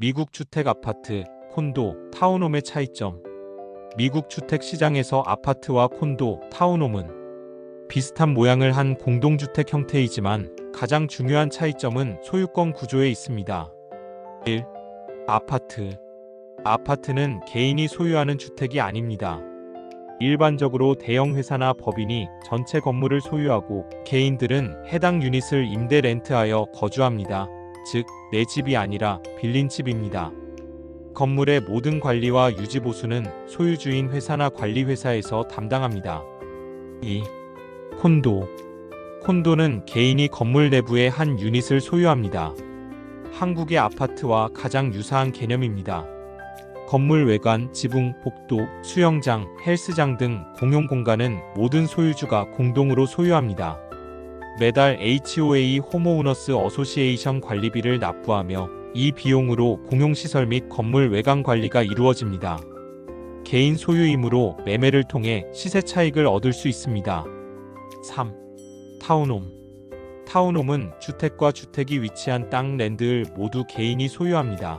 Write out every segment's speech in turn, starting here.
미국 주택 아파트, 콘도, 타운홈의 차이점. 미국 주택 시장에서 아파트와 콘도, 타운홈은 비슷한 모양을 한 공동주택 형태이지만 가장 중요한 차이점은 소유권 구조에 있습니다. 1. 아파트. 아파트는 개인이 소유하는 주택이 아닙니다. 일반적으로 대형 회사나 법인이 전체 건물을 소유하고 개인들은 해당 유닛을 임대 렌트하여 거주합니다. 즉, 내 집이 아니라 빌린 집입니다. 건물의 모든 관리와 유지 보수는 소유주인 회사나 관리 회사에서 담당합니다. 2. 콘도. 콘도는 개인이 건물 내부의 한 유닛을 소유합니다. 한국의 아파트와 가장 유사한 개념입니다. 건물 외관, 지붕, 복도, 수영장, 헬스장 등 공용 공간은 모든 소유주가 공동으로 소유합니다. 매달 HOA 호모오너스 어소시에이션 관리비를 납부하며 이 비용으로 공용시설 및 건물 외관 관리가 이루어집니다. 개인 소유이므로 매매를 통해 시세 차익을 얻을 수 있습니다. 3. 타운홈. 타운홈은 주택과 주택이 위치한 땅 랜드를 모두 개인이 소유합니다.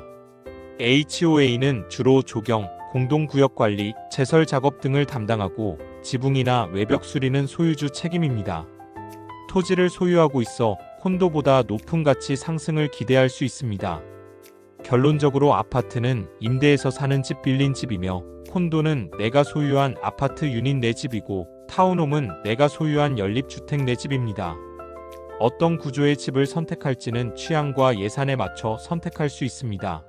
HOA는 주로 조경, 공동구역 관리, 제설 작업 등을 담당하고 지붕이나 외벽 수리는 소유주 책임입니다. 토지를 소유하고 있어 콘도보다 높은 가치 상승을 기대할 수 있습니다. 결론적으로 아파트는 임대해서 사는 집 빌린 집이며 콘도는 내가 소유한 아파트 유닛 내 집이고 타운홈은 내가 소유한 연립주택 내 집입니다. 어떤 구조의 집을 선택할지는 취향과 예산에 맞춰 선택할 수 있습니다.